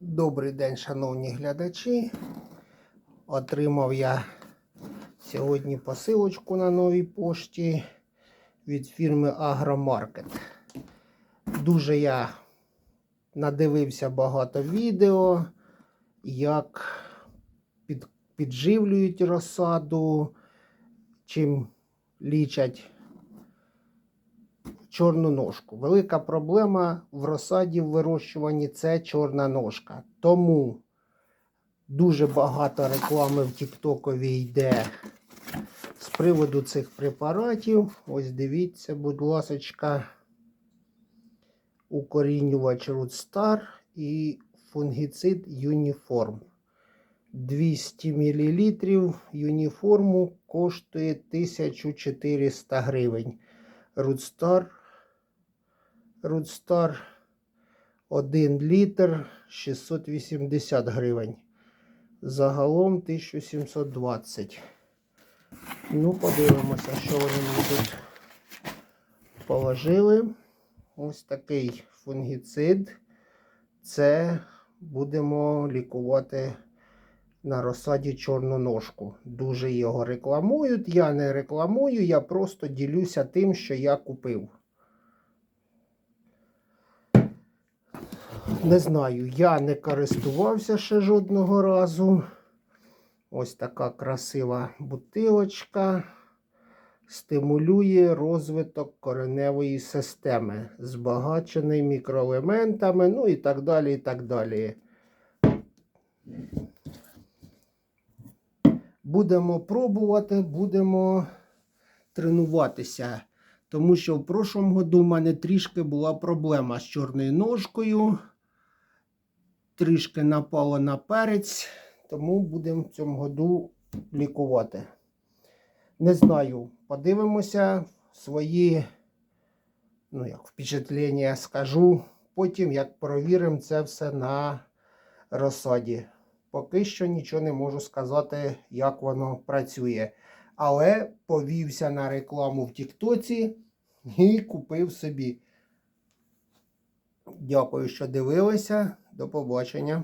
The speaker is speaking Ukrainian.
Добрий день, шановні глядачі. Отримав я сьогодні посилочку на новій пошті від фірми Агромаркет. Дуже я надивився багато відео, як підживлюють розсаду, чим лічать чорну ножку. Велика проблема в розсаді в вирощуванні це чорна ножка. Тому дуже багато реклами в Тіктокові йде з приводу цих препаратів. Ось дивіться, будь ласочка, укорінювач Root і фунгіцид Юніформ. 200 мл юніформу коштує 1400 гривень. Рудстар. Рудстар 1 літр 680 гривень. Загалом 1720. Ну, подивимося, що вони мені тут положили. Ось такий фунгіцид. Це будемо лікувати на розсаді чорну ножку. Дуже його рекламують. Я не рекламую, я просто ділюся тим, що я купив. Не знаю, я не користувався ще жодного разу. Ось така красива бутилочка. Стимулює розвиток кореневої системи, збагачений мікроелементами, ну і так далі. і так далі. Будемо пробувати, будемо тренуватися. Тому що в прошлому году в мене трішки була проблема з чорною ножкою. Трішки напало на перець, тому будемо в цьому году лікувати. Не знаю, подивимося свої ну, як впечатлення скажу. Потім, як провіримо це все на розсаді. Поки що нічого не можу сказати, як воно працює. Але повівся на рекламу в Тіктоці і купив собі. Дякую, що дивилися. До побачення.